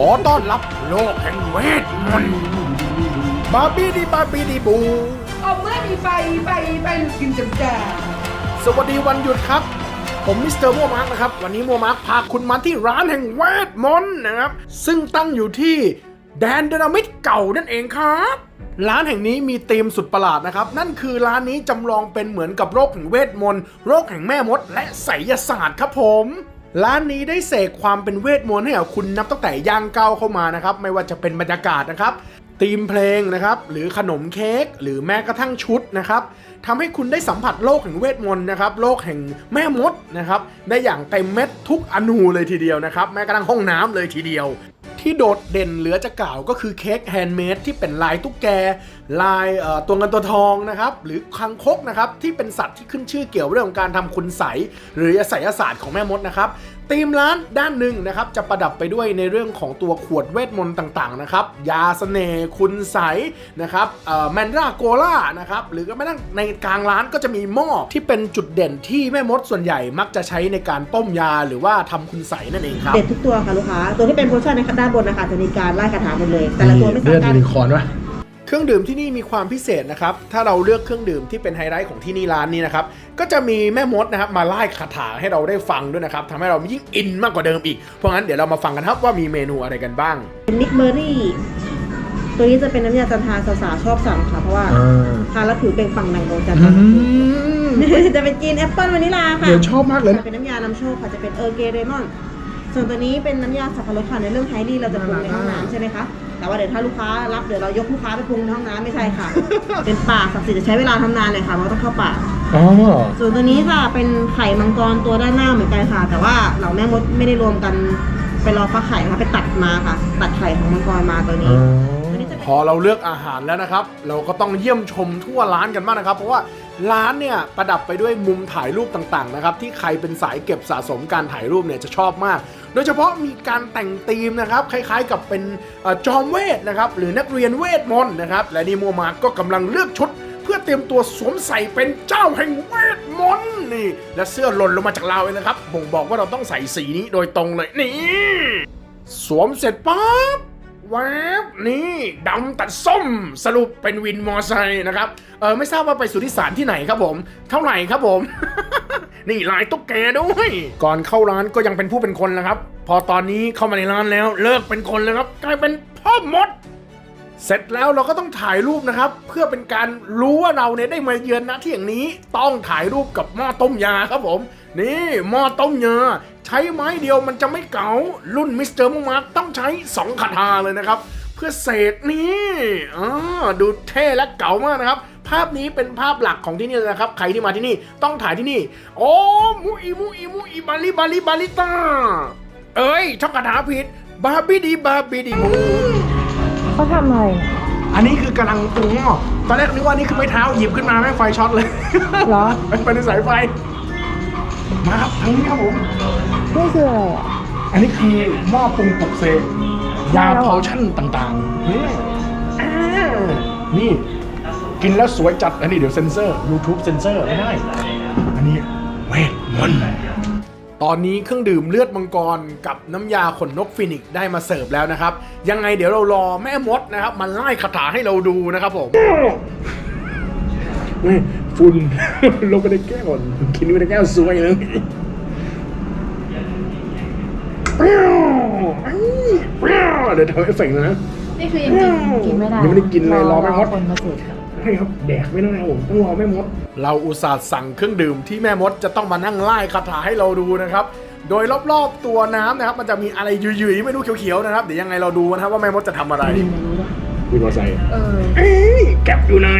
อต้อนรับโลกแห่งเวทมนต์บาร์บี้ดีบาร์บี้ดีบู เอาเมื่อมีไฟไฟไฟกินจำจ่าสวัสดีวันหยุดครับ ผมมิสเตอร์มัวมาร์กนะครับ วันนี้มัวมาร์กพาคุณมาที่ร้านแห่งเวทมนต์นะครับ ซึ่งตั้งอยู่ที่แดนเดนามิตเก่านั่นเองครับ ร้านแห่งนี้มีธีมสุดประหลาดนะครับ นั่นคือร้านนี้จำลองเป็นเหมือนกับโรคแห่งเวทมนต์โรคแห่งแม่มด และไสยศาสตร์ครับผม ร้านนี้ได้เสกความเป็นเวทมนต์ให้กับคุณนับตั้งแต่ย่างก้าวเข้ามานะครับ ไม่ว่าจะเป็นบรรยากาศนะครับธีมเพลงนะครับ หรือขนมเค้กหรือแม้กระทั่งชุดนะครับทำให้คุณได้สัมผัสโลกแห่งเวทมนต์นะครับ โลกแห่งแม่มดนะครับ ได้อย่างเต็มเม็ดทุกอนูเลยทีเดียวนะครับ แม้กระทั่งห้องน้ำเลยทีเดียว ที่โดดเด่นเหลือจะกล่าวก็คือเค้กแฮนด์เมดที่เป็นลายตุ๊กแก ลายตัวเงินตัวทองนะครับหรือคังคกนะครับที่เป็นสัตว์ที่ขึ้นชื่อเกี่ยวเรื่องของการทำคุณใสหรือไสยศาสตร์ของแม่มดนะครับ ธีมร้านด้านหนึ่งนะครับจะประดับไปด้วยในเรื่องของตัวขวดเวทมนต์ต่างๆนะครับยาเสน่ห์คุณใสยนะครับแมนดราโกล่านะครับหรือก็ไม่ต้องในกลางร้านก็จะมีหม้อที่เป็นจุดเด่นที่แม่มดส่วนใหญ่มักจะใช้ในการต้มยาหรือว่าทำคุณใสยนั่นเองครับเด็ดทุกตัวค่ะลูกค้าตัวที่เป็นโพชั่นในด้านบนนะคะจะมีการไล่คาถาหมดเลย แต่ละตัวไม่ซ้ำกันเครื่ องดื่มที่นี่มีความพิเศษนะครับ ถ้าเราเลือกเครื่องดื่มที่เป็นไฮไลท์ของที่นี่ร้านนี้นะครับ ก็จะมีแม่มดนะครับมาไล่คาถาให้เราได้ฟังด้วยนะครับทำให้เรายิ่งอินมากกว่าเดิมอีก เพราะงั้นเดี๋ยวเรามาฟังกันครับว่ามีเมนูอะไรกันบ้างเป็นมิกเบอร์รี่ตัวนี้จะเป็นน้ำยาจันทานสาวๆชอบสั่งค่ะ เพราะว่าทานแล้วผิวเปล่งปลังดังโดนจันทานจะเป็นกินแอปเปิลวานิลาค่ะเดี๋ยวชอบมากเลยเป็นน้ำยานำโชคค่ะจะเป็นเออร์เกเรมอนส่วนตัวนี้เป็นน้ำยาสับปะรดค่ะในเรื่องไฮดี้เราจะปรุงในห้องน้ำใช่ไหมคะ แต่ว่าเดี๋ยวถ้าลูกค้ารับเดี๋ยวเรายกลูกค้าไปปรุงในห้องน้ำไม่ใช่ค่ะ เป็นปากศักดิ์สิทธิ์จะใช้เวลาทำนานเลยค่ะเพราะต้องเข้าปากอ๋อ ส่วนตัวนี้ค่ะเป็นไข่มังกรตัวด้านหน้าเหมือนกันค่ะ แต่ว่าเหล่าแม่มดไม่ได้รวมกันไปรอฟักไข่ค่ะไปตัดมาค่ะ ตัดไข่ของมังกรมาตัวนี้ ตัวนี้จะเป็นพอเราเลือกอาหารแล้วนะครับ เราก็ต้องเยี่ยมชมทั่วร้านกันบ้างนะครับ เพราะว่าร้านเนี่ยประดับไปด้วยมุมถ่ายรูปต่างๆนะครับที่ใครเป็นสายเก็บสะสมการถ่ายรูปเนี่ยจะชอบมาก โดยเฉพาะมีการแต่งธีมนะครับคล้ายๆ กับเป็นอจอมเวทนะครับหรือนักเรียนเวทมนต์นะครับและนี่โมมาก็กำลังเลือกชุดเพื่อเตรียมตัวสวมใส่เป็นเจ้าแห่งเวทมนต์นี่ และเสื้อหล่นลงมาจากเราวเลยนะครับบ่งบอกว่าเราต้องใส่สีนี้โดยตรงเลยนี่ สวมเสร็จปั๊บ แวบนี่ดำตัดส้มสรุปเป็นวินมอไซค์นะครับเออไม่ทราบว่าไปสุทธิสารที่ไหนครับผม เท่าไหร่ครับผม นี่ลายตุ๊กแกด้วย ก่อนเข้าร้านก็ยังเป็นผู้เป็นคนแล้วครับ พอตอนนี้เข้ามาในร้านแล้วเลิกเป็นคนแล้วครับกลายเป็นพ่อมดเสร็จแล้วเราก็ต้องถ่ายรูปนะครับ เพื่อเป็นการรู้ว่าเราเนี่ยได้มาเยือนณที่อย่างนี้ต้องถ่ายรูปกับหม้อต้มยาครับผม นี่หม้อต้มยาใช้ไม้เดียวมันจะไม่เก๋ารุ่นมิสเตอร์มุมาร์ต้องใช้2คาถาเลยนะครับ เพื่อเสกนี่อ่าดูเท่และเก๋ามากนะครับ ภาพนี้เป็นภาพหลักของที่นี่เลยนะครับ ใครที่มาที่นี่ต้องถ่ายที่นี่ โอ้มูอีมูอีมูอีบาลิบาลิบาลิตาเอ้ยช่องคาถาผิดบาบิดีบาบิดีบูเขาทำอะไรอันนี้คือกำลังปรุงหม้อตอนแรกนึกว่านี่คือไม้เท้าหยิบขึ้นมาแม่งไฟช็อตเลยเหรอไปในสายไฟ มาครับทางนี้ครับผม นี่คืออะไรอะ อันนี้คือหม้อปรุงปลุกเสกยาได้แล้วเหรอเพาชั่นต่างๆนี่อ่านี่ กินแล้วสวยจัด อันนี้เดี๋ยวเซ็นเซอร์ YouTube เซ็นเซอร์ไม่ได้ อันนี้เวทมนต์ตอนนี้เครื่องดื่มเลือดมังกรกับน้ำยาขนนกฟินิกซ์ได้มาเสิร์ฟแล้วนะครับ ยังไงเดี๋ยวเรารอแม่มดนะครับ มันไล่คาถาให้เราดูนะครับผมนี่ ฝุ่นลงไปในแก้วกินไปในแก้วสวยเลยเปรี้ยวไอ้เปรี้ยวเดี๋ยวทำเอฟเฟกต์นะนี่คือยังกินกินไม่ได้ยังไม่ได้กินเลยรอแม่มดคนมาเสิร์ฟใช่ครับแดกไม่ได้ครับผมต้องรอแม่มด เราอุตส่าห์สั่งเครื่องดื่มที่แม่มดจะต้องมานั่งไล่คาถาให้เราดูนะครับ โดยรอบๆตัวน้ำนะครับ มันจะมีอะไรยุยๆไม่รู้เขียวๆนะครับเดี๋ยวยังไงเราดูนะครับว่าแม่มดจะทำอะไรกินไม่รู้ด้วยวินมอไซค์เออเอ้ยแก๊ปอยู่ไหน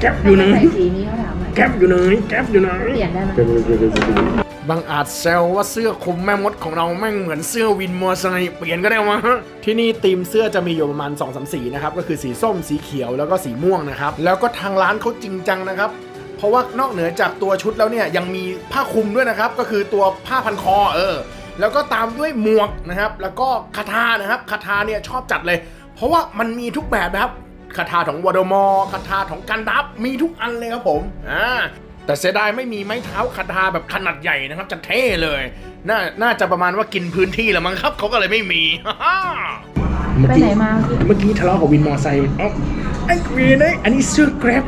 แก๊ปอยู่ไหนใส่สีนี้เขาถามหน่อยแก๊ปอยู่ไหนแก๊ปอยู่ไหนเปลี่ยนได้ไหมบางอาจแซวว่าเสื้อคลุมแม่มดของเราแม่งเหมือนเสื้อวินมอไซค์เปลี่ยนก็ได้วะที่นี่ธีมเสื้อจะมีอยู่ประมาณ2อสสีนะครับก็คือสีส้มสีเขียวแล้วก็สีม่วงนะครับแล้วก็ทางร้านเขาจริงจังนะครับเพราะว่านอกเหนือจากตัวชุดแล้วเนี่ยยังมีผ้าคลุมด้วยนะครับก็คือตัวผ้าพันคอเออแล้วก็ตามด้วยหมวกนะครับ แล้วก็คาถานะครับคาถาเนี่ยชอบจัดเลย เพราะว่ามันมีทุกแบบนะครับ คาถาของวอดมอร์คาถาของกันดับมีทุกอันเลยครับผมอ่าแต่เสียดายไม่มีไม้เท้าคาถาแบบขนาดใหญ่นะครับจะเท่เลยน่าน่าจะประมาณว่ากินพื้นที่แหละมั้งครับเขาก็เลยไม่มีฮ่าฮ่าเมื่อไปกี้ไหนมาเมื่อกี้เมื่อกี้ทะเลาะกับวินมอไซค์เอ้าไอ้วินไอ้ยอันนี้เสื้อแกร็บ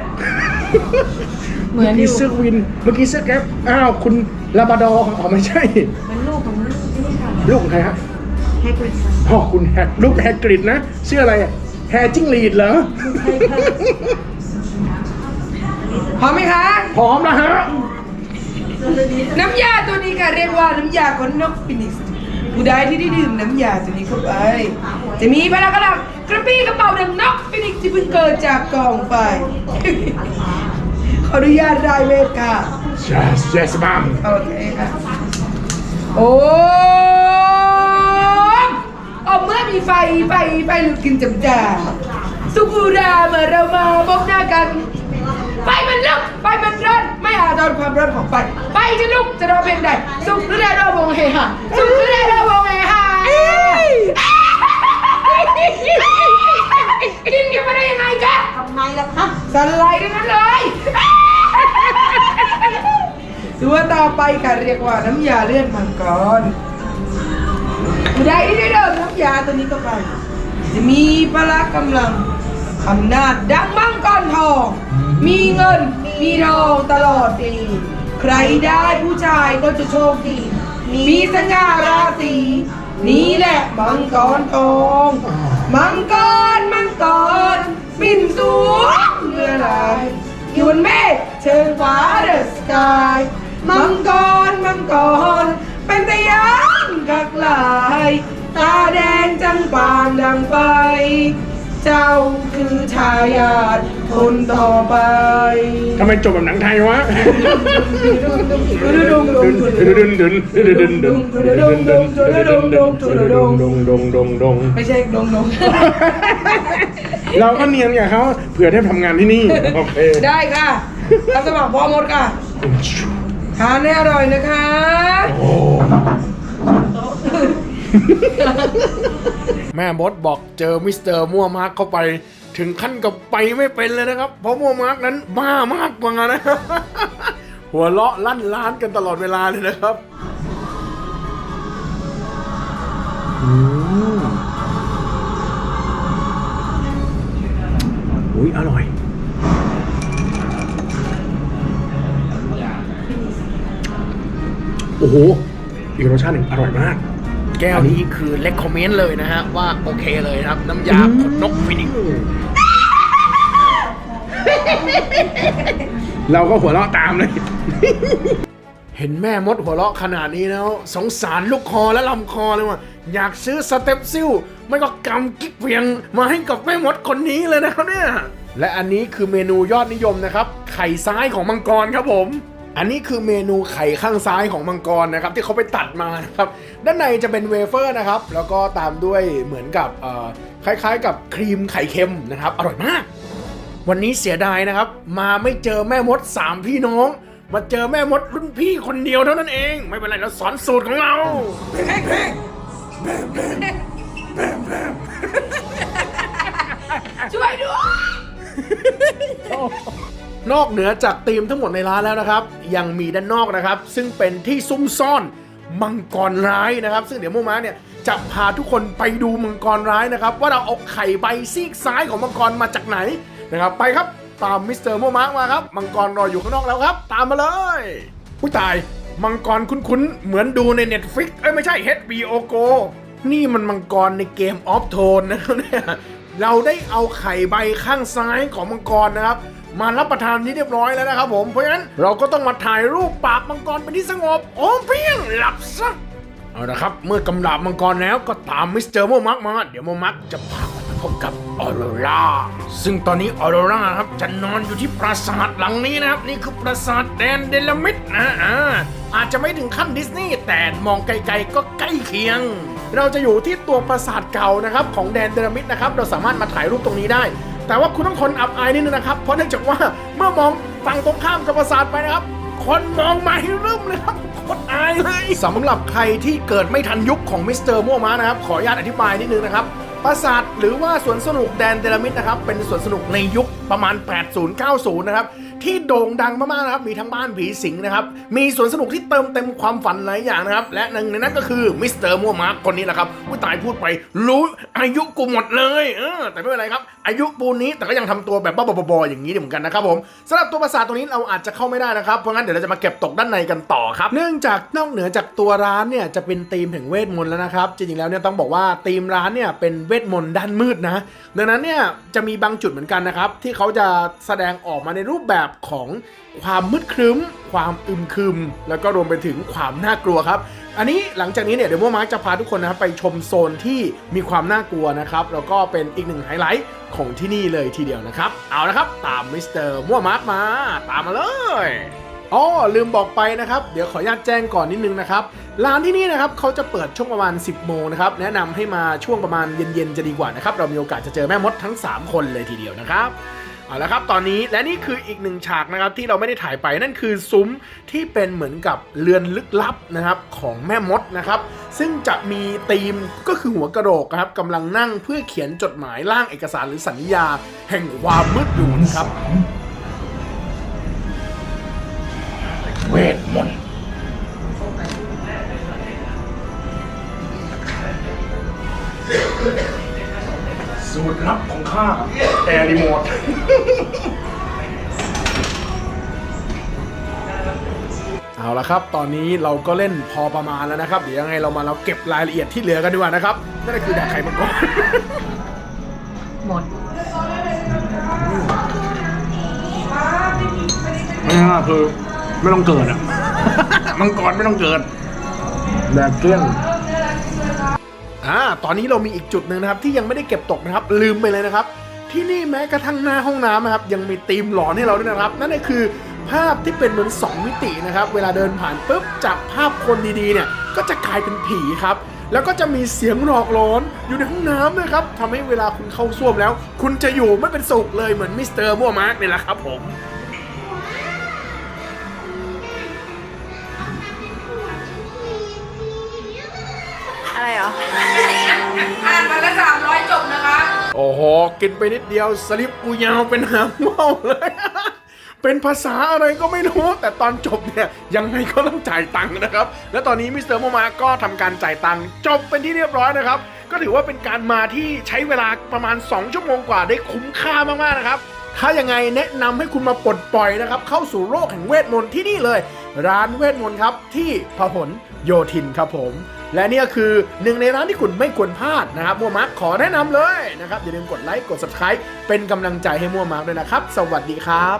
เหมือนอนี่ยู่เสื้อวิน เมื่อกี้เสื้อแกร็บอ้าวคุณลาบราดอร์อ๋อไม่ใช่เป็นลูกของนี่ค่ะลูกของใครฮะแฮกริดพ่อคุณแฮกลูกแฮกกริดนะชื่ออะไรอะ แฮจิ้งหรีดเหรอ พร้อมไหมคะ พร้อมแล้วฮะ น้ำยาตัวนี้ค่ะเรียกว่าน้ำยาคนนกฟินิสต์ผู้ใดที่ได้ดื่มน้ำยาตัวนี้เข้าไป จะมีพลังกระดับกระปี้กระเป๋าดังนกฟินิกซ์ที่เพิ่งเกิดจากกองไฟขออนุญาตได้เวทค่ะ yes yes mom โอเคค่ะ โอ้ โอ้เมื่อมีไฟไฟไฟลุกขึ้นจำจ่าสุกุราเมื่อเรามาพบหน้ากัน ไฟมันลุกไฟมันร้อนไม่อาจทนความร้อนของไฟไฟจะลุกจะรอเพียงใดสุขหรือได้รอวงเฮฮาสุขหรือได้รอวงเฮฮากินกันมาได้ยังไงจ๊ะทำไมล่ะคะสไลด์ทั้งนั้นเลยตัวต่อไปค่ะเรียกว่าน้ำยาเลือดมังกรผู้ใดที่ได้เริ่มน้ำยาตัวนี้เข้าไป จะมีพละกำลังอำนาจดังมังกรทอง มีเงิน มีทองตลอดปี ใครได้ผู้ชายก็จะโชคดี มีสง่าราศีนี่แหละมังกรทอง มังกร มังกร บินสูงเรือลายอยู่บนเมฆเชิงฟ้าเดอะสกาย มังกร มังกร เป็นตยานกักลาย ตาแดงจังปางดังไฟ เจ้าคือชายาทคนต่อไปทำไมจบแบบหนังไทยวะดุดุงดุงดุดึงนดึนดึนดึนดึนดึนดึนดึนดึนดึนดึนดึนดึนดึนดึนดึนไม่ใช่ดงดงเราก็เนียนกับเขาเผื่อได้ทำงานที่นี่โอเคได้ค่ะรับสมัครพอหมดค่ะทานให้อร่อยนะคะโอ้ แม่มดบอกเจอมิสเตอร์มัวมาร์กเข้าไป ถึงขั้นกับไปไม่เป็นเลยนะครับ เพราะมัวมาร์กนั้นบ้ามากกว่านะหัวเราะลั่นล้านกันตลอดเวลาเลยนะครับอุ้ยอร่อย โอ้โห อีกรสชาติหนึ่งอร่อยมาก แก้วนี้คือเล c คอมเมนต์เลยนะฮะ ว่าโอเคเลยนะครับ น้ำยาขนนกฟินิกซ์เราก็หัวเราะตามเลย เห็นแม่มดหัวเราะขนาดนี้แล้ว สงสารลูกคอและลำคอเลยว่ะอยากซื้อสเต็ปซิลไม่ก็กำกิ๊กเพียงมาให้กับแม่มดคนนี้เลยนะครับเนี่ยและอันนี้คือเมนูยอดนิยมนะครับ ไข่ซ้ายของมังกรครับผม อันนี้คือเมนูไข่ข้างซ้ายของมังกรนะครับ ที่เขาไปตัดมานะครับ ด้านในจะเป็นเวเฟอร์นะครับ แล้วก็ตามด้วยเหมือนกับเอ่อคล้ายๆ กับครีมไข่เค็มนะครับ อร่อยมาก วันนี้เสียดายนะครับ มาไม่เจอแม่มดสามพี่น้อง มาเจอแม่มดรุ่นพี่คนเดียวเท่านั้นเอง ไม่เป็นไรเราสอนสูตรของเราช่วยด้วย นอกเหนือจากธีมทั้งหมดในร้านแล้วนะครับ ยังมีด้านนอกนะครับ ซึ่งเป็นที่ซุ่มซ่อนมังกรร้ายนะครับ ซึ่งเดี๋ยวโมม้าเนี่ยจะพาทุกคนไปดูมังกรร้ายนะครับ ว่าเราเอาไข่ใบซีกซ้ายของมังกรมาจากไหนนะครับ ไปครับตามมิสเตอร์โมม้ามาครับมังกรรออยู่ข้างนอกแล้วครับ ตามมาเลยผู้ตายมังกรคุ้นๆ เหมือนดูใน Netflix เอ้ยไม่ใช่ HBO Go นี่มันมังกรในเกมออฟโทนนะครับเนี่ยเราได้เอาไข่ใบข้างซ้ายของมังกรนะครับ มารับประทานที่เรียบร้อยแล้วนะครับผม เพราะฉะนั้นเราก็ต้องมาถ่ายรูปปราบมังกรเป็นที่สงบ โอ้เพียงหลับซะเอาละครับ เมื่อกำราบมังกรแล้วก็ตามมิสเตอร์โมมักมาเดี๋ยวโมมักจะพาไปพบกับออโรราซึ่งตอนนี้ออโรราครับจะนอนอยู่ที่ปราสาทหลังนี้นะครับ นี่คือปราสาทแดนเดลมิดนะอ่าอาจจะไม่ถึงขั้นดิสนีย์แต่มองไกลๆก็ใกล้เคียง เราจะอยู่ที่ตัวปราสาทเก่านะครับของแดนเดลมิดนะครับ เราสามารถมาถ่ายรูปตรงนี้ได้ แต่ว่าคุณต้องทนอับอายนิดนึงนะครับ เพราะเนื่องจากว่าเมื่อมองฝั่งตรงข้ามกับปราสาทไปนะครับ คนมองมาให้รึมเลยครับคนอายเลยสำหรับใครที่เกิดไม่ทันยุคของมิสเตอร์มัวมานะครับ ขออนุญาตอธิบายนิดนึงนะครับปราสาทหรือว่าสวนสนุกแดนเดลมิดนะครับ เป็นสวนสนุกในยุคประมาณ 80-90 นะครับ ที่โด่งดังมากๆนะครับ มีทั้งบ้านผีสิงนะครับ มีสวนสนุกที่เติมเต็มความฝันหลายอย่างนะครับ และหนึ่งในนั้นก็คือมิสเตอร์มัวมาร์กคนนี้แหละครับอุ้ยตายพูดไปรู้อายุกูหมดเลยเออแต่ไม่เป็นไรครับ อายุปูนนี้แต่ก็ยังทำตัวแบบบ้าบอๆอย่างนี้เหมือนกันนะครับผมสำหรับตัวปราสาทตรงนี้เราอาจจะเข้าไม่ได้นะครับ เพราะงั้นเดี๋ยวเราจะมาเก็บตกด้านในกันต่อครับ เนื่องจากนอกเหนือจากตัวร้านเนี่ยจะเป็นธีมแห่งเวทมนต์แล้วนะครับ จริงๆแล้วเนี่ยต้องบอกว่าธีมร้านเนี่ยเป็นเวทมนต์ด้านมืดนะ ดังนั้นเนี่ยจะมีบางจุดเหมือนกันนะครับที่เขาจะแสดงออกมาในรูปแบบของความมืดครึ้ม ความอึมครึม แล้วก็รวมไปถึงความน่ากลัวครับ อันนี้หลังจากนี้เนี่ยเดี๋ยวโมมาร์คจะพาทุกคนนะครับไปชมโซนที่มีความน่ากลัวนะครับ แล้วก็เป็นอีกหนึ่งไฮไลท์ของที่นี่เลยทีเดียวนะครับ เอาละครับ ตามมิสเตอร์มัวมาร์คมา ตามมาเลยอ๋อลืมบอกไปนะครับ เดี๋ยวขออนุญาตแจ้งก่อนนิดนึงนะครับ ร้านที่นี่นะครับเขาจะเปิดช่วงประมาณ 10 โมงนะครับ แนะนำให้มาช่วงประมาณเย็นๆจะดีกว่านะครับ เรามีโอกาสจะเจอแม่มดทั้ง 3 คนเลยทีเดียวนะครับ เอาละครับตอนนี้และนี่คืออีกหนึ่งฉากนะครับที่เราไม่ได้ถ่ายไปนั่นคือซุ้มที่เป็นเหมือนกับเรือนลึกลับนะครับของแม่มดนะครับซึ่งจะมีธีมก็คือหัวกระโหลกครับกำลังนั่งเพื่อเขียนจดหมายร่างเอกสารหรือสัญญา แห่งความมืดอยู่นะครับเวทมนต์ สูตรลับของข้าแอร์รีโมทเอาละครับ ตอนนี้เราก็เล่นพอประมาณแล้วนะครับ เดี๋ยวยังไงเรามาเราเก็บรายละเอียดที่เหลือกันดีกว่านะครับ นั่นก็คือแดกไข่มังกรหมดไม่ง่ายคือไม่ต้องเกิดอะ มังกรไม่ต้องเกิดแดกเกลี้ยง อ่าตอนนี้เรามีอีกจุดหนึ่งนะครับที่ยังไม่ได้เก็บตกนะครับ ลืมไปเลยนะครับ ที่นี่แม้กระทั่งหน้าห้องน้ำนะครับยังมีธีมหลอนให้เราด้วยนะครับ นั่นก็คือภาพที่เป็นเหมือน 2 มิตินะครับ เวลาเดินผ่านปุ๊บจับภาพคนดีๆเนี่ยก็จะกลายเป็นผีครับ แล้วก็จะมีเสียงหลอกหลอนอยู่ในห้องน้ำด้วยครับทำให้เวลาคุณเข้าส้วมแล้ว คุณจะอยู่ไม่เป็นสุขเลยเหมือนมิสเตอร์มัวมาร์กนี่แหละครับผมอะไรเหรอ อ่านวันละสามร้อยจบนะคะ โอ้โห กินไปนิดเดียวสลิปกูยาวเป็นหางว่าวเลย เป็นภาษาอะไรก็ไม่รู้ แต่ตอนจบเนี่ย ยังไงก็ต้องจ่ายตังค์นะครับ และตอนนี้มิสเตอร์โมมาก็ทำการจ่ายตังค์จบเป็นที่เรียบร้อยนะครับ ก็ถือว่าเป็นการมาที่ใช้เวลาประมาณ 2 ชั่วโมงกว่าได้คุ้มค่ามากๆนะครับ ถ้ายังไงแนะนำให้คุณมาปลดปล่อยนะครับ เข้าสู่โลกแห่งเวทมนต์ที่นี่เลย ร้านเวทมนต์ครับที่พหลโยธินครับผม และนี่ยคือหนึ่งในร้านที่คุณไม่ควรพลาดนะครับมัวมาร์คขอแนะนำเลยนะครับอย่าลืมกดไลค์กด subscribe เป็นกำลังใจให้มัวมาร์คด้วยนะครับ สวัสดีครับ